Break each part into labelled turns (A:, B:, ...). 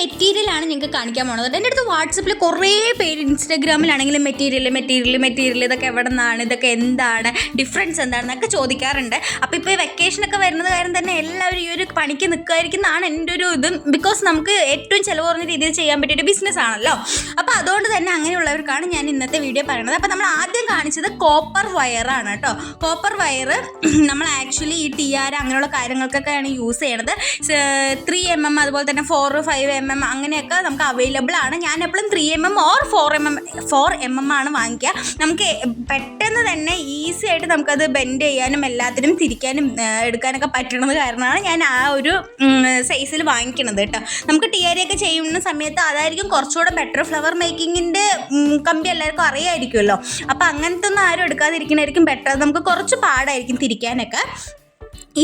A: മെറ്റീരിയലാണ് നിങ്ങൾക്ക് കാണിക്കാൻ പോകുന്നത് എന്റെ അടുത്ത് വാട്സപ്പിൽ കുറേ പേര് ഇൻസ്റ്റാഗ്രാമിലാണെങ്കിലും മെറ്റീരിയൽ മെറ്റീരിയൽ മെറ്റീരിയൽ ഇതൊക്കെ എവിടെ നിന്നാണ് ഇതൊക്കെ എന്താണ് ഡിഫറൻസ് എന്താണെന്നൊക്കെ ചോദിക്കാറുണ്ട്. അപ്പോൾ ഇപ്പോൾ ഈ വെക്കേഷനൊക്കെ വരുന്നത് കാര്യം തന്നെ എല്ലാവരും ഈ ഒരു പണിക്ക് നിൽക്കുമായിരിക്കുന്നതാണ് എന്റെ ഒരു ഇത്. ബിക്കോസ് നമുക്ക് ഏറ്റവും ചിലവ് കുറഞ്ഞ രീതിയിൽ ചെയ്യാൻ പറ്റിയൊരു ബിസിനസ് ആണല്ലോ. അപ്പോൾ അതുകൊണ്ട് തന്നെ അങ്ങനെയുള്ളവർക്കാണ് ഞാൻ ഇന്നത്തെ വീഡിയോ പറയുന്നത്. അപ്പോൾ നമ്മൾ ആദ്യം കാണിച്ചത് കോപ്പർ വയറാണ് കേട്ടോ. കോപ്പർ വയർ നമ്മൾ ആക്ച്വലി ഈ ടി ആർ അങ്ങനെയുള്ള കാര്യങ്ങൾക്കൊക്കെയാണ് യൂസ് ചെയ്യണത്. ത്രീ എം എം അതുപോലെ തന്നെ four five M M M അങ്ങനെയൊക്കെ നമുക്ക് അവൈലബിൾ ആണ്. ഞാൻ എപ്പോഴും three M M or four M M four M M ആണ് വാങ്ങിക്കുക. നമുക്ക് പെട്ടെന്ന് തന്നെ ഈസി ആയിട്ട് നമുക്കത് ബെൻഡ് ചെയ്യാനും എല്ലാത്തിനും തിരിക്കാനും എടുക്കാനൊക്കെ പറ്റണത് കാരണമാണ് ഞാൻ ആ ഒരു സൈസിൽ വാങ്ങിക്കണത് കേട്ടോ. നമുക്ക് ടി ആർ ഒക്കെ ചെയ്യുന്ന സമയത്ത് അതായിരിക്കും കുറച്ചുകൂടെ ബെറ്റർ ഫ്ലവർ മേക്കിങ്ങിന്റെ കമ്പി എല്ലാവർക്കും അറിയാമായിരിക്കുമല്ലോ അപ്പോൾ അങ്ങനത്തെ ഒന്നും ആരും എടുക്കാതിരിക്കണായിരിക്കും ബെറ്റർ നമുക്ക് കുറച്ച് പാടായിരിക്കും തിരിക്കാനൊക്കെ.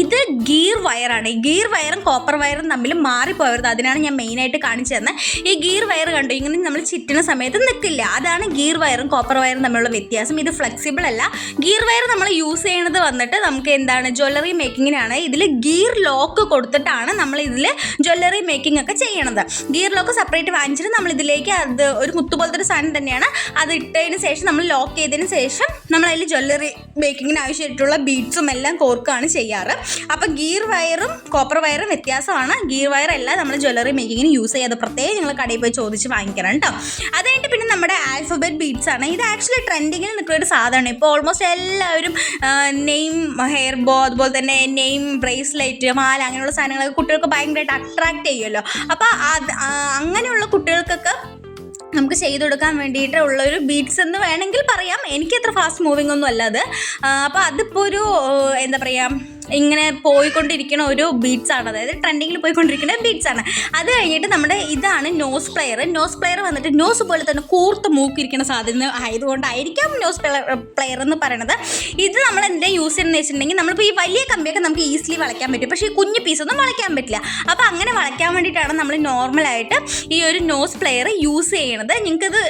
A: ഇത് ഗീർ വയറാണ്. ഈ ഗീർ വയറും കോപ്പർ വയറും തമ്മിൽ മാറിപ്പോയത് അതിനാണ് ഞാൻ മെയിനായിട്ട് കാണിച്ചു തന്നത് ഈ ഗീർ വയർ കണ്ടു? ഇങ്ങനെ നമ്മൾ ചിറ്റുന്ന സമയത്ത് നിൽക്കില്ല. അതാണ് ഗീർ വയറും കോപ്പർ വയറും തമ്മിലുള്ള വ്യത്യാസം. ഇത് ഫ്ലെക്സിബിൾ അല്ല. ഗീർ വയർ നമ്മൾ യൂസ് ചെയ്യണത് വന്നിട്ട് നമുക്ക് എന്താണ്? ജ്വല്ലറി മേക്കിങ്ങിനാണ് ഇതിൽ ഗീർ ലോക്ക് കൊടുത്തിട്ടാണ് നമ്മൾ ഇതിൽ ജ്വല്ലറി മേക്കിംഗ് ഒക്കെ ചെയ്യണത്. ഗീർ ലോക്ക് സെപ്പറേറ്റ് വാങ്ങിച്ചിട്ട് നമ്മൾ ഇതിലേക്ക് അത് ഒരു മുത്തു പോലത്തെ ഒരു സാധനം തന്നെയാണ് അത് ഇട്ടതിന് ശേഷം നമ്മൾ ലോക്ക് ചെയ്തതിന് ശേഷം നമ്മൾ അതിൽ ജ്വല്ലറി മേക്കിങ്ങിന് ആവശ്യമായിട്ടുള്ള ബീഡ്സും എല്ലാം കോർക്കാണ് ചെയ്യാറ്. അപ്പോൾ ഗീർ വയറും കോപ്പർ വയറും വ്യത്യാസമാണ്. ഗീർ വയറല്ല നമ്മൾ ജ്വല്ലറി മേക്കിങ്ങിന് യൂസ് ചെയ്യാതെ പ്രത്യേകം നിങ്ങൾ കടയിൽ പോയി ചോദിച്ച് വാങ്ങിക്കണം കേട്ടോ അത് കഴിഞ്ഞിട്ട് പിന്നെ നമ്മുടെ ആൽഫബറ്റ് ബീഡ്സ് ആണ്. ഇത് ആക്ച്വലി ട്രെൻഡിങ്ങിൽ നിൽക്കുന്ന ഒരു സാധനമാണ്. ഇപ്പോൾ ഓൾമോസ്റ്റ് എല്ലാവരും നെയിം ഹെയർ ബോ അതുപോലെ തന്നെ നെയിം ബ്രേസ്ലെറ്റ് മാല അങ്ങനെയുള്ള സാധനങ്ങളൊക്കെ കുട്ടികൾക്ക് ഭയങ്കരമായിട്ട് അട്രാക്ട് ചെയ്യുമല്ലോ. അപ്പോൾ അത് അങ്ങനെയുള്ള കുട്ടികൾക്കൊക്കെ നമുക്ക് ചെയ്തു കൊടുക്കാൻ വേണ്ടിയിട്ട് ഉള്ളൊരു ബീറ്റ്സ് എന്ന് വേണമെങ്കിൽ പറയാം. എനിക്ക് ഫാസ്റ്റ് മൂവിങ് ഒന്നും അല്ല അത്. അപ്പോൾ അതിപ്പോൾ ഒരു എന്താ പറയുക ഇങ്ങനെ പോയിക്കൊണ്ടിരിക്കുന്ന ഒരു ബീറ്റ്സ് ആണ്. അതായത് ട്രെൻഡിങ്ങിൽ പോയിക്കൊണ്ടിരിക്കുന്ന ബീറ്റ്സ് ആണ്. അത് കഴിഞ്ഞിട്ട് നമ്മുടെ ഇതാണ് നോസ് പ്ലെയർ നോസ് പ്ലെയർ വന്നിട്ട് നോസ് പോലെ തന്നെ കൂർത്ത് മൂക്കിരിക്കുന്ന സാധനം ആയതുകൊണ്ടായിരിക്കാം നോസ് പ്ലെയർ എന്ന് പറയുന്നത് ഇത് നമ്മൾ എന്തിനാ യൂസ് ചെയ്യുന്നത് വെച്ചിട്ടുണ്ടെങ്കിൽ നമ്മളിപ്പോൾ ഈ വലിയ കമ്പിയൊക്കെ നമുക്ക് ഈസിലി വളയ്ക്കാൻ പറ്റും. പക്ഷേ ഈ കുഞ്ഞു പീസൊന്നും വളയ്ക്കാൻ പറ്റില്ല. അപ്പോൾ അങ്ങനെ വളയ്ക്കാൻ വേണ്ടിയിട്ടാണ് നമ്മൾ നോർമലായിട്ട് ഈ ഒരു നോസ് പ്ലെയർ യൂസ് ചെയ്യണത്. നിങ്ങൾക്കത്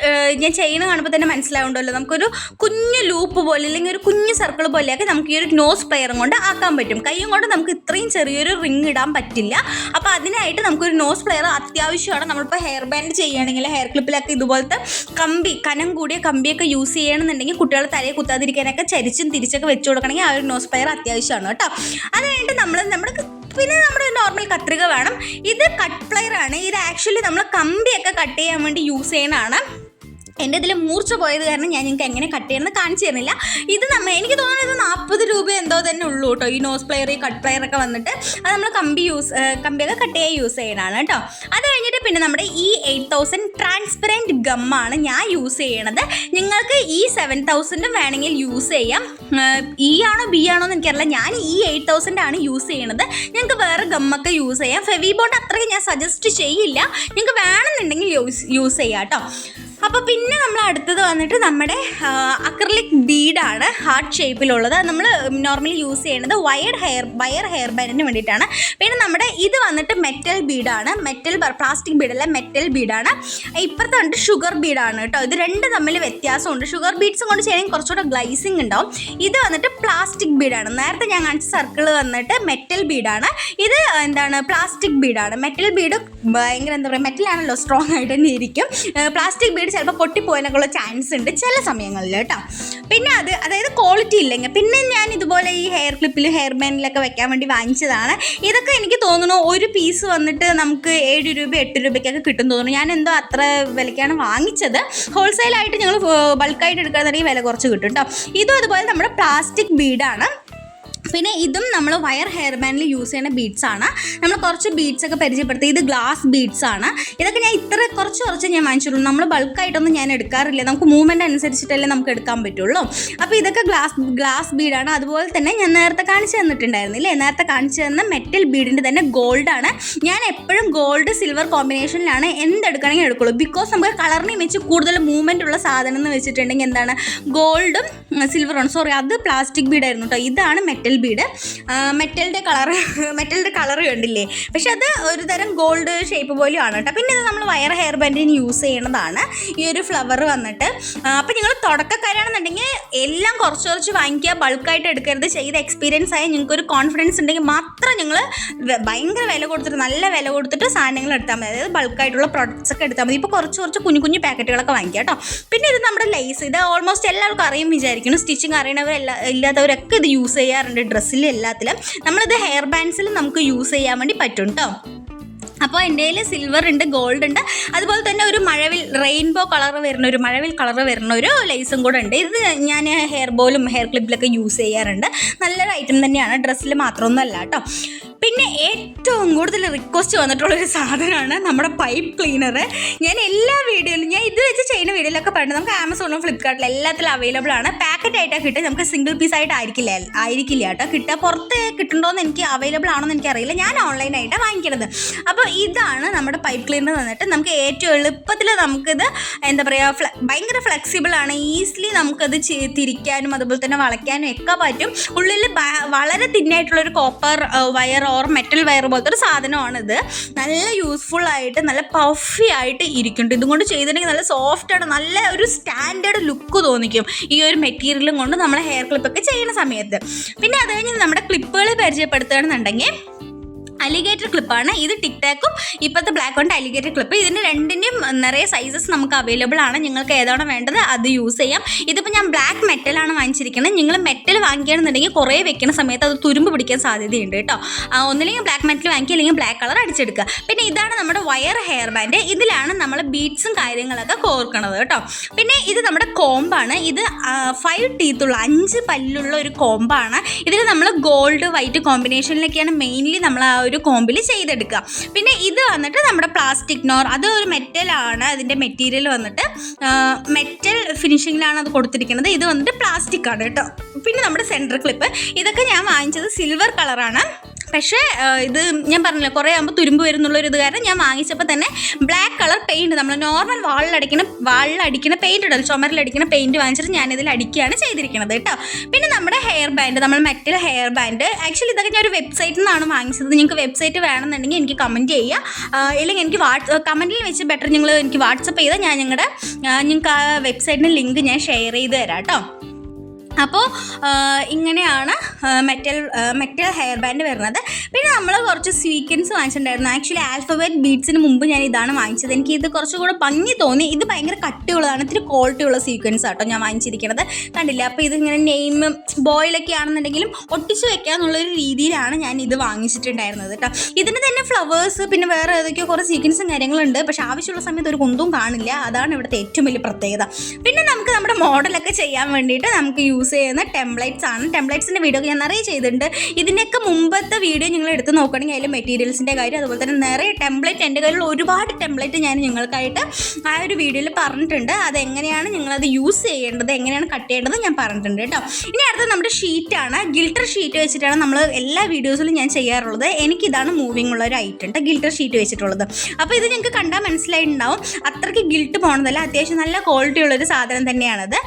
A: ഞാൻ ചെയ്യണ കാണുമ്പോൾ തന്നെ മനസ്സിലാവുണ്ടല്ലോ നമുക്കൊരു കുഞ്ഞു ലൂപ്പ് പോലെ അല്ലെങ്കിൽ ഒരു കുഞ്ഞു സർക്കിൾ പോലെയൊക്കെ നമുക്ക് ഈ ഒരു നോസ് പ്ലെയറും കൊണ്ട് ആക്കാൻ പറ്റും. കൈയും കൊണ്ട് നമുക്ക് ഇത്രയും ചെറിയൊരു റിങ് ഇടാൻ പറ്റില്ല. അപ്പോൾ അതിനായിട്ട് നമുക്കൊരു നോസ് പ്ലെയർ അത്യാവശ്യമാണ്. നമ്മളിപ്പോൾ ഹെയർ ബാൻഡ് ചെയ്യുകയാണെങ്കിൽ ഹെയർ ക്ലിപ്പിലൊക്കെ ഇതുപോലത്തെ കമ്പി കനം കൂടിയ കമ്പിയൊക്കെ യൂസ് ചെയ്യണമെന്നുണ്ടെങ്കിൽ കുട്ടികൾ തലയെ കുത്താതിരിക്കാനൊക്കെ ചരിച്ചും തിരിച്ചൊക്കെ വെച്ച് കൊടുക്കണമെങ്കിൽ ആ ഒരു നോസ് പ്ലെയർ അത്യാവശ്യമാണ് കേട്ടോ. അത് കഴിഞ്ഞിട്ട് നമ്മൾ നമ്മുടെ പിന്നെ നമ്മുടെ നോർമൽ കത്രിക വേണം. ഇത് കട്ട് പ്ലെയർ ആണ്. ഇത് ആക്ച്വലി നമ്മൾ കമ്പിയൊക്കെ കട്ട് ചെയ്യാൻ വേണ്ടി യൂസ് ചെയ്യണതാണ് എന്റെ ഇതിൽ മൂർച്ച പോയത് കാരണം ഞാൻ നിങ്ങൾക്ക് എങ്ങനെ കട്ട് ചെയ്യണമെന്ന് കാണിച്ചു തരുന്നില്ല ഇത് നമ്മൾ എനിക്ക് തോന്നുന്നത് നാൽപ്പത് രൂപ എന്തോ തന്നെ ഉള്ളൂ കേട്ടോ. ഈ നോസ് പ്ലെയർ ഈ കട്ട് പ്ലെയർ ഒക്കെ വന്നിട്ട്. അത് നമ്മൾ കമ്പി യൂസ് കമ്പിയൊക്കെ കട്ട് ചെയ്യാൻ യൂസ് ചെയ്യണതാണ് കേട്ടോ. അത് കഴിഞ്ഞിട്ട് പിന്നെ നമ്മുടെ ഈ എയ്റ്റ് തൗസൻഡ് ട്രാൻസ്പെറന്റ് ഗമ്മാണ് ഞാൻ യൂസ് ചെയ്യണത്. നിങ്ങൾക്ക് ഈ സെവൻ തൗസൻഡും വേണമെങ്കിൽ യൂസ് ചെയ്യാം. ഇ ആണോ ബി ആണോ എന്ന് എനിക്കറിയില്ല. ഞാൻ ഈ എയ്റ്റ് തൗസൻഡ് ആണ് യൂസ് ചെയ്യണത്. ഞങ്ങൾക്ക് വേറെ ഗമ്മൊക്കെ യൂസ് ചെയ്യാം. ഫെവി ബോണ്ട് അത്രയ്ക്ക് ഞാൻ സജസ്റ്റ് ചെയ്യില്ല. നിങ്ങൾക്ക് വേണമെന്നുണ്ടെങ്കിൽ യൂസ് യൂസ് ചെയ്യാം കേട്ടോ. അപ്പോൾ പിന്നെ നമ്മൾ അടുത്തത് വന്നിട്ട് നമ്മുടെ അക്രലിക് ബീഡാണ് ഹാർട്ട് ഷേപ്പിലുള്ളത് നമ്മൾ നോർമലി യൂസ് ചെയ്യുന്നത് വയർഡ് ഹെയർ വയർ ഹെയർ ബാൻഡിന് വേണ്ടിയിട്ടാണ്. പിന്നെ നമ്മുടെ ഇത് വന്നിട്ട് മെറ്റൽ ബീഡാണ് മെറ്റൽ പ്ലാസ്റ്റിക് ബീഡല്ല മെറ്റൽ ബീഡാണ് ഇപ്പുറത്തെ വന്നിട്ട് ഷുഗർ ബീഡാണ് കേട്ടോ. ഇത് രണ്ട് തമ്മിൽ വ്യത്യാസമുണ്ട്. ഷുഗർ ബീഡ്സ് കൊണ്ട് ചെയ്യണമെങ്കിൽ കുറച്ചുകൂടെ ഗ്ലൈസിങ് ഉണ്ടാവും. ഇത് വന്നിട്ട് പ്ലാസ്റ്റിക് ബീഡാണ് നേരത്തെ ഞാൻ കാണിച്ച സർക്കിൾ വന്നിട്ട് മെറ്റൽ ബീഡാണ് ഇത് എന്താണ്? പ്ലാസ്റ്റിക് ബീഡാണ് മെറ്റൽ ബീഡ് ഭയങ്കര എന്താ പറയുക മെറ്റലാണല്ലോ സ്ട്രോങ് ആയിട്ട് തന്നെ ഇരിക്കും. പ്ലാസ്റ്റിക് ബീഡ് ചിലപ്പോൾ പൊട്ടിപ്പോകാനൊക്കെയുള്ള ചാൻസ് ഉണ്ട് ചില സമയങ്ങളിൽ കേട്ടോ. പിന്നെ അത് അതായത് ക്വാളിറ്റി ഇല്ലെങ്കിൽ. പിന്നെ ഞാൻ ഇതുപോലെ ഈ ഹെയർ ക്ലിപ്പിൽ ഹെയർ ബാൻഡിലൊക്കെ വെക്കാൻ വേണ്ടി വാങ്ങിച്ചതാണ്. ഇതൊക്കെ എനിക്ക് തോന്നുന്നു ഒരു പീസ് വന്നിട്ട് നമുക്ക് ഏഴ് രൂപ എട്ട് രൂപയ്ക്കൊക്കെ കിട്ടും തോന്നുന്നു. ഞാൻ എന്തോ അത്ര വിലയ്ക്കാണ് വാങ്ങിച്ചത്. ഹോൾസെയിലായിട്ട് ഞങ്ങൾ ബൾക്കായിട്ട് എടുക്കുകയാണെന്നുണ്ടെങ്കിൽ വില കുറച്ച് കിട്ടും കേട്ടോ ഇതും അതുപോലെ നമ്മുടെ പ്ലാസ്റ്റിക് ബീഡാണ് പിന്നെ ഇതും നമ്മൾ വയർ ഹെയർ ബാൻഡിൽ യൂസ് ചെയ്യുന്ന ബീഡ്സ് ആണ്. നമ്മൾ കുറച്ച് ബീഡ്സ് ഒക്കെ പരിചയപ്പെടുത്തി. ഇത് ഗ്ലാസ് ബീഡ്സ് ആണ്. ഇതൊക്കെ ഞാൻ ഇത്ര കുറച്ച് കുറച്ച് ഞാൻ വാങ്ങിച്ചുള്ളൂ നമ്മൾ ബൾക്കായിട്ടൊന്നും ഞാൻ എടുക്കാറില്ല. നമുക്ക് മൂവ്മെന്റ് അനുസരിച്ചിട്ടല്ലേ നമുക്ക് എടുക്കാൻ പറ്റുള്ളൂ. അപ്പോൾ ഇതൊക്കെ ഗ്ലാസ് ഗ്ലാസ് ബീഡാണ് അതുപോലെ തന്നെ ഞാൻ നേരത്തെ കാണിച്ചു തന്നിട്ടുണ്ടായിരുന്നില്ലേ നേരത്തെ കാണിച്ചു തന്ന മെറ്റൽ ബീഡിന്റെ തന്നെ ഗോൾഡാണ് ഞാൻ എപ്പോഴും ഗോൾഡ് സിൽവർ കോമ്പിനേഷനിലാണ് എന്തെടുക്കണമെങ്കിൽ എടുക്കുള്ളൂ. ബിക്കോസ് നമുക്ക് കളറിനെ വെച്ച് കൂടുതൽ മൂവ്മെന്റ് ഉള്ള സാധനം എന്ന് വെച്ചിട്ടുണ്ടെങ്കിൽ എന്താണ്? ഗോൾഡും സിൽവറും സോറി അത് പ്ലാസ്റ്റിക് ബീഡായിരുന്നു കേട്ടോ ഇതാണ് മെറ്റൽ ബീഡ് മെറ്റലിന്റെ കളർ മെറ്റലിന്റെ കളർ കണ്ടില്ലേ? പക്ഷെ അത് ഒരു തരം ഗോൾഡ് ഷേപ്പ് പോലെയാണ് കേട്ടോ. പിന്നെ ഇത് നമ്മൾ വയർ ഹെയർ ബാൻഡിന് യൂസ് ചെയ്യണതാണ്. ഈ ഒരു ഫ്ലവർ വന്നിട്ട്. അപ്പോൾ നിങ്ങൾ തുടക്കക്കാരാണെന്നുണ്ടെങ്കിൽ എല്ലാം കുറച്ച് കുറച്ച് വാങ്ങിക്കുക. ബൾക്കായിട്ട് എടുക്കരുത്. ചെയ്ത എക്സ്പീരിയൻസ് ആയി നിങ്ങൾക്ക് ഒരു കോൺഫിഡൻസ് ഉണ്ടെങ്കിൽ മാത്രം നിങ്ങൾ ഭയങ്കര വില കൊടുത്തിട്ട് നല്ല വില കൊടുത്തിട്ട് സാധനങ്ങൾ എടുത്താൽ മതി. അതായത് ബൾക്കായിട്ടുള്ള പ്രോഡക്റ്റ്സ് ഒക്കെ എടുത്താൽ മതി. ഇപ്പോൾ കുറച്ച് കുറച്ച് കുഞ്ഞു കുഞ്ഞു പാക്കറ്റുകളൊക്കെ വാങ്ങിക്കുക കേട്ടോ. പിന്നെ ഇത് നമ്മുടെ ലേസ് ഇത് ഓൾമോസ്റ്റ് എല്ലാവർക്കും അറിയും വിചാരിക്കുന്നു. സ്റ്റിച്ചിങ് അറിയണവരെല്ലാം ഇല്ലാത്തവരൊക്കെ ഇത് യൂസ് ചെയ്യാറുണ്ട്. ഡ്രസ്സിലും എല്ലാത്തിലും നമ്മളിത് ഹെയർ ബാൻഡ്സിലും നമുക്ക് യൂസ് ചെയ്യാൻ വേണ്ടി പറ്റും കേട്ടോ അപ്പോൾ എന്റെ കയ്യിൽ സിൽവർ ഉണ്ട് ഗോൾഡ് ഉണ്ട്. അതുപോലെ തന്നെ ഒരു മഴവിൽ റെയിൻബോ കളർ വരുന്ന ഒരു മഴവിൽ കളർ വരുന്ന ഒരു ലേസും കൂടെ ഉണ്ട്. ഇത് ഞാൻ ഹെയർ ബോലും ഹെയർ ക്ലിപ്പിലൊക്കെ യൂസ് ചെയ്യാറുണ്ട്. നല്ലൊരു ഐറ്റം തന്നെയാണ്. ഡ്രസ്സിൽ മാത്രമൊന്നുമല്ല കേട്ടോ പിന്നെ ഏറ്റവും കൂടുതൽ റിക്വസ്റ്റ് വന്നിട്ടുള്ള ഒരു സാധനമാണ് നമ്മുടെ പൈപ്പ് ക്ലീനർ ഞാൻ എല്ലാ വീഡിയോയിലും ഞാൻ ഇത് വെച്ച് ചെയ്യുന്ന വീഡിയോയിലൊക്കെ പറയുന്നത് നമുക്ക് ആമസോണിലും ഫ്ലിപ്കാർട്ടിലും എല്ലാത്തിലും അവൈലബിൾ ആണ്. പാക്കറ്റ് ആയിട്ടാണ് കിട്ടുക. നമുക്ക് സിംഗിൾ പീസ് ആയിട്ട് ആയിരിക്കില്ല. ആയിരിക്കില്ല കേട്ടോ. കിട്ടുക പുറത്ത് കിട്ടുന്നുണ്ടോ എന്ന് എനിക്ക് അവൈലബിൾ ആണോ ആണോന്ന് എനിക്കറിയില്ല. ഞാൻ ഓൺലൈനായിട്ടാണ് വാങ്ങിക്കുന്നത് അപ്പോൾ ഇതാണ് നമ്മുടെ പൈപ്പ് ക്ലീനർ വന്നിട്ട് നമുക്ക് ഏറ്റവും എളുപ്പത്തിൽ നമുക്കിത് എന്താ പറയുക ഭയങ്കര ഫ്ലെക്സിബിൾ ആണ്. ഈസിലി നമുക്കത് തിരിക്കാനും അതുപോലെ തന്നെ വളയ്ക്കാനും ഒക്കെ പറ്റും. ഉള്ളിൽ വളരെ തിന്നായിട്ടുള്ളൊരു copper wire or metal wire പോലത്തെ ഒരു സാധനമാണിത്. നല്ല യൂസ്ഫുൾ ആയിട്ട് നല്ല പഫി ആയിട്ട് ഇരിക്കുന്നുണ്ട്. ഇതും കൊണ്ട് ചെയ്തിട്ടുണ്ടെങ്കിൽ നല്ല സോഫ്റ്റ് ആണ്. നല്ല ഒരു സ്റ്റാൻഡേർഡ് ലുക്ക് തോന്നിക്കും ഈ ഒരു മെറ്റീരിയലും കൊണ്ട് നമ്മൾ ഹെയർ ക്ലിപ്പൊക്കെ ചെയ്യുന്ന സമയത്ത്. പിന്നെ അത് കഴിഞ്ഞ് നമ്മുടെ ക്ലിപ്പുകൾ പരിചയപ്പെടുത്തുകയാണെന്നുണ്ടെങ്കിൽ അലിഗേറ്റർ ക്ലിപ്പാണ് ഇത് ടിക് ടാക്കും ഇപ്പോഴത്തെ ബ്ലാക്ക് കൊണ്ട് അലിഗേറ്റർ ക്ലിപ്പ് ഇതിന് രണ്ടിന്റെയും നിറയെ സൈസസ് നമുക്ക് അവൈലബിൾ ആണ്. നിങ്ങൾക്ക് ഏതാണ് വേണ്ടത് അത് യൂസ് ചെയ്യാം. ഇതിപ്പോൾ ഞാൻ ബ്ലാക്ക് മെറ്റലാണ് വാങ്ങിച്ചിരിക്കുന്നത് നിങ്ങൾ മെറ്റൽ വാങ്ങിക്കുകയാണെന്നുണ്ടെങ്കിൽ കുറേ വെക്കുന്ന സമയത്ത് അത് തുരുമ്പ് പിടിക്കാൻ സാധ്യതയുണ്ട് കേട്ടോ. ഒന്നില്ലെങ്കിൽ ബ്ലാക്ക് മെറ്റൽ വാങ്ങിക്കുക അല്ലെങ്കിൽ ബ്ലാക്ക് കളർ അടിച്ചെടുക്കുക. പിന്നെ ഇതാണ് നമ്മുടെ വയർ ഹെയർ ബാൻഡ് ഇതിലാണ് നമ്മൾ ബീഡ്സും കാര്യങ്ങളൊക്കെ കോർക്കണത് കേട്ടോ. പിന്നെ ഇത് നമ്മുടെ കോമ്പാണ് ഇത് ഫൈവ് ടീത്തുള്ള അഞ്ച് പല്ലുള്ള ഒരു കോമ്പാണ് ഇതിൽ നമ്മൾ ഗോൾഡ് വൈറ്റ് കോമ്പിനേഷനിലൊക്കെയാണ് മെയിൻലി നമ്മൾ ആ ഒരു കോമ്പിൽ ചെയ്തെടുക്കുക. പിന്നെ ഇത് വന്നിട്ട് നമ്മുടെ പ്ലാസ്റ്റിക് നോർ അത് ഒരു മെറ്റലാണ് അതിന്റെ മെറ്റീരിയൽ വന്നിട്ട് മെറ്റൽ ഫിനിഷിങ്ങിലാണ് അത് കൊടുത്തിരിക്കുന്നത്. ഇത് വന്നിട്ട് പ്ലാസ്റ്റിക് ആണ് കേട്ടോ. പിന്നെ നമ്മുടെ സെന്റർ ക്ലിപ്പ് ഇതൊക്കെ ഞാൻ വാങ്ങിച്ചത് സിൽവർ കളറാണ് പക്ഷേ ഇത് ഞാൻ പറഞ്ഞില്ല കുറേ ആകുമ്പോൾ തുരുമ്പ് വരുന്നുള്ളൊരു ഇത് കാരണം ഞാൻ വാങ്ങിച്ചപ്പോൾ തന്നെ ബ്ലാക്ക് കളർ പെയിന്റ് നമ്മൾ നോർമൽ വാളിലടിക്കുന്ന വാളിലടിക്കുന്ന പെയിന്റ് ഉണ്ടല്ലോ ചുമരിലടിക്കുന്ന പെയിന്റ് വാങ്ങിച്ചിട്ട് ഞാനിതിൽ അടിക്കുകയാണ് ചെയ്തിരിക്കുന്നത് കേട്ടോ. പിന്നെ നമ്മുടെ ഹെയർ ബാൻഡ് നമ്മൾ മെറ്റൽ ഹെയർ ബാൻഡ് ആക്ച്വലി ഇതൊക്കെ ഞാൻ ഒരു വെബ്സൈറ്റിൽ നിന്നാണ് വാങ്ങിച്ചത്. നിങ്ങൾക്ക് വെബ്സൈറ്റ് വേണമെന്നുണ്ടെങ്കിൽ എനിക്ക് കമന്റ് ചെയ്യുക ഇല്ലെങ്കിൽ എനിക്ക് വാട്സ് കമന്റിൽ വെച്ച് ബെറ്റർ നിങ്ങൾ എനിക്ക് വാട്സപ്പ് ചെയ്താൽ ഞാൻ ഞങ്ങളുടെ നിങ്ങൾക്ക് ആ വെബ്സൈറ്റിന്റെ ലിങ്ക് ഞാൻ ഷെയർ ചെയ്ത് തരാം കേട്ടോ. അപ്പോൾ ഇങ്ങനെയാണ് മെറ്റൽ മെറ്റൽ ഹെയർ ബാൻഡ് വരുന്നത്. പിന്നെ നമ്മൾ കുറച്ച് സ്വീക്കൻസ് വാങ്ങിച്ചിട്ടുണ്ടായിരുന്നു. ആക്ച്വലി ആൽഫബറ്റ് ബീഡ്സിന് മുമ്പ് ഞാൻ ഇതാണ് വാങ്ങിച്ചത്. എനിക്ക് ഇത് കുറച്ചുകൂടെ ഭംഗി തോന്നി. ഇത് ഭയങ്കര കട്ടിയുള്ളതാണ്. ഇത്തിരി ക്വാളിറ്റി ഉള്ള സ്വീക്വൻസ് ആട്ടോ ഞാൻ വാങ്ങിച്ചിരിക്കുന്നത് കണ്ടില്ല? അപ്പോൾ ഇതിങ്ങനെ നെയിം ബോയിലൊക്കെ ആണെന്നുണ്ടെങ്കിലും ഒട്ടിച്ച് വെക്കാന്നുള്ളൊരു രീതിയിലാണ് ഞാൻ ഇത് വാങ്ങിച്ചിട്ടുണ്ടായിരുന്നത് കേട്ടോ. ഇതിന് തന്നെ ഫ്ലവേഴ്സ് പിന്നെ വേറെ ഏതൊക്കെയോ കുറേ സീക്വൻസും കാര്യങ്ങളുണ്ട്. പക്ഷെ ആവശ്യമുള്ള സമയത്ത് ഒരു കുന്തും കാണില്ല. അതാണ് ഇവിടുത്തെ ഏറ്റവും വലിയ പ്രത്യേകത. പിന്നെ നമുക്ക് നമ്മുടെ മോഡലൊക്കെ ചെയ്യാൻ വേണ്ടിയിട്ട് നമുക്ക് യൂസ് ചെയ്യുന്ന ടെംപ്ലേറ്റ്സ് ആണ്. ടെംപ്ലേറ്റ്സിന്റെ വീഡിയോ ഞാൻ നിറയെ ചെയ്തിട്ടുണ്ട്. ഇതിന്റെയൊക്കെ മുമ്പത്തെ വീഡിയോ നിങ്ങൾ എടുത്ത് നോക്കുകയാണെങ്കിൽ അതിൽ മെറ്റീരിയൽസിന്റെ കാര്യം അതുപോലെ തന്നെ നിറയെ ടെംപ്ലേറ്റ് എന്റെ കയ്യിൽ ഒരുപാട് ടെംപ്ലേറ്റ് ഞാൻ നിങ്ങൾക്കായിട്ട് ആ ഒരു വീഡിയോയിൽ പറഞ്ഞിട്ടുണ്ട്. അതെങ്ങനെയാണ് നിങ്ങളത് യൂസ് ചെയ്യേണ്ടത് എങ്ങനെയാണ് കട്ട് ചെയ്യേണ്ടത് ഞാൻ പറഞ്ഞിട്ടുണ്ട് കേട്ടോ. ഇനി അടുത്തത് നമ്മുടെ ഷീറ്റാണ് ഗിൽട്ടർ ഷീറ്റ് വെച്ചിട്ടാണ് നമ്മൾ എല്ലാ വീഡിയോസിലും ഞാൻ ചെയ്യാറുള്ളത്. എനിക്കിതാണ് മൂവിങ് ഉള്ള ഒരു ഐറ്റം കേട്ടോ ഗിൽട്ടർ ഷീറ്റ് വെച്ചിട്ടുള്ളത്. അപ്പോൾ ഇത് നിങ്ങൾക്ക് കണ്ടാൽ മനസ്സിലായിട്ടുണ്ടാവും. അത്രയ്ക്ക് ഗിൽട്ട് പോകണതല്ല അത്യാവശ്യം നല്ല ക്വാളിറ്റി ഉള്ളൊരു സാധനം തന്നെയാണത്.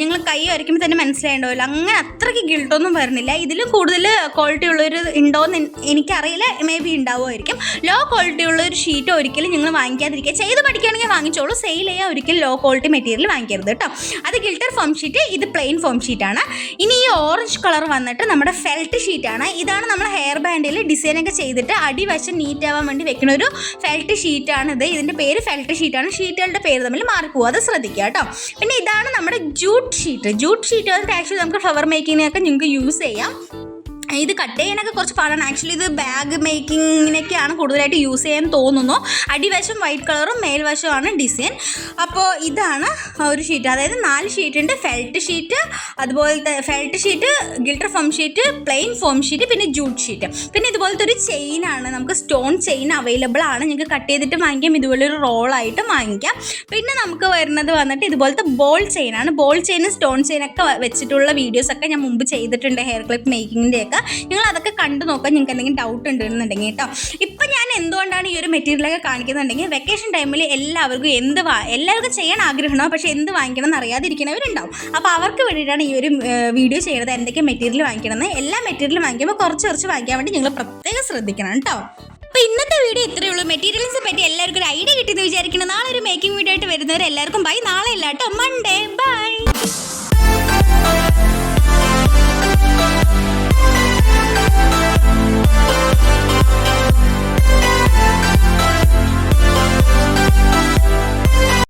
A: നിങ്ങൾ കൈ വരയ്ക്കുമ്പോൾ തന്നെ മനസ്സിലായിട്ടുണ്ടാവില്ല അങ്ങനെ അത്രയ്ക്ക് ഗിൽട്ടൊന്നും വരുന്നില്ല. ഇതിലും കൂടുതൽ ക്വാളിറ്റി ഉള്ളൊരു ഉണ്ടോയെന്ന് എനിക്കറിയില്ല. മേ ബി ഉണ്ടാവുമായിരിക്കും ലോ ക്വാളിറ്റി ഉള്ള ഒരു ഷീറ്റ് ഒരിക്കലും നിങ്ങൾ വാങ്ങിക്കാതിരിക്കുക. ചെയ്ത് പഠിക്കുകയാണെങ്കിൽ വാങ്ങിച്ചോളൂ. സെയിൽ ചെയ്യാൻ ഒരിക്കലും ലോ ക്വാളിറ്റി മെറ്റീരിയൽ വാങ്ങിക്കരുത് കേട്ടോ. അത് ഗിൽട്ടർ ഫോം ഷീറ്റ് ഇത് പ്ലെയിൻ ഫോം ഷീറ്റാണ് ഇനി ഈ ഓറഞ്ച് കളർ വന്നിട്ട് നമ്മുടെ ഫെൽറ്റ് ഷീറ്റാണ് ഇതാണ് നമ്മൾ ഹെയർ ബാൻഡിൽ ഡിസൈനൊക്കെ ചെയ്തിട്ട് അടിവശം നീറ്റ് ആവാൻ വേണ്ടി വെക്കുന്ന ഒരു ഫെൽറ്റ് ഷീറ്റാണ് ഇത്. ഇതിന്റെ പേര് ഫെൽറ്റ് ഷീറ്റാണ് ഷീറ്റുകളുടെ പേര് തമ്മിൽ മാറിപ്പോകും അത് ശ്രദ്ധിക്കുക കേട്ടോ. പിന്നെ ഇതാണ് നമ്മുടെ ജൂട്ട് ഷീറ്റ് ജൂട്ട് ഷീറ്റ് വന്നിട്ട് ആക്ച്വലി നമുക്ക് ഫ്ലവർ മേക്കിങ്ങിനൊക്കെ നിങ്ങൾക്ക് യൂസ് ചെയ്യാം. ഇത് കട്ട് ചെയ്യാനൊക്കെ കുറച്ച് പാടാണ്. ആക്ച്വലി ഇത് ബാഗ് മേക്കിങ്ങിനൊക്കെയാണ് കൂടുതലായിട്ട് യൂസ് ചെയ്യാൻ തോന്നുന്നു. അടിവശം വൈറ്റ് കളറും മേൽവശമാണ് ഡിസൈൻ അപ്പോൾ ഇതാണ് ഒരു ഷീറ്റ് അതായത് നാല് ഷീറ്റ് ഉണ്ട്. ഫെൽറ്റ് ഷീറ്റ് അതുപോലത്തെ felt sheet glitter foam sheet plain foam sheet പിന്നെ ജൂട്ട് ഷീറ്റ് പിന്നെ ഇതുപോലത്തെ ഒരു ചെയിൻ ആണ്. നമുക്ക് സ്റ്റോൺ ചെയിൻ അവൈലബിൾ ആണ്. നിങ്ങൾക്ക് കട്ട് ചെയ്തിട്ട് വാങ്ങിക്കാം. ഇതുപോലെ ഒരു റോളായിട്ട് വാങ്ങിക്കാം. പിന്നെ നമുക്ക് വരുന്നത് വന്നിട്ട് ഇതുപോലത്തെ ബോൾ ചെയിനാണ് ബോൾ ചെയിൻ സ്റ്റോൺ ചെയിനൊക്കെ വെച്ചിട്ടുള്ള വീഡിയോസൊക്കെ ഞാൻ മുമ്പ് ചെയ്തിട്ടുണ്ട്. ഹെയർ ക്ലിപ്പ് മേക്കിങ്ങിന്റെയൊക്കെ നിങ്ങൾ അതൊക്കെ കണ്ടു നോക്കാൻ നിങ്ങൾക്ക് എന്തെങ്കിലും ഡൗട്ട് ഉണ്ടെന്നുണ്ടെങ്കിൽ കേട്ടോ. ഇപ്പം ഞാൻ എന്തുകൊണ്ടാണ് ഈ ഒരു മെറ്റീരിയലൊക്കെ കാണിക്കുന്നുണ്ടെങ്കിൽ വെക്കേഷൻ ടൈമിൽ എല്ലാവർക്കും എന്ത് വാ എല്ലാവർക്കും ചെയ്യാൻ ആഗ്രഹമാണോ പക്ഷേ എന്ത് വാങ്ങിക്കണം എന്ന് അറിയാതിരിക്കുന്നവരുണ്ടാവും. അപ്പോൾ അവർക്ക് വേണ്ടിയിട്ടാണ് ഈ ഒരു വീഡിയോ ചെയ്യുന്നത് എന്തൊക്കെ മെറ്റീരിയൽ വാങ്ങിക്കണമെന്ന്. എല്ലാ മെറ്റീരിയലും വാങ്ങിക്കുമ്പോൾ കുറച്ച് കുറച്ച് വാങ്ങിക്കാൻ വേണ്ടി നിങ്ങൾ പ്രത്യേകം ശ്രദ്ധിക്കണം കേട്ടോ. അപ്പോൾ ഇന്നത്തെ വീഡിയോ ഇത്രയേ ഉള്ളൂ. മെറ്റീരിയൽസിനെ പറ്റി എല്ലാവർക്കും ഒരു ഐഡിയ കിട്ടിയെന്ന് വിചാരിക്കണം നാളെ ഒരു മേക്കിംഗ് വീഡിയോ ആയിട്ട് വരുന്നവർ എല്ലാവർക്കും ബൈ നാളെ ഇല്ല കേട്ടോ. Monday by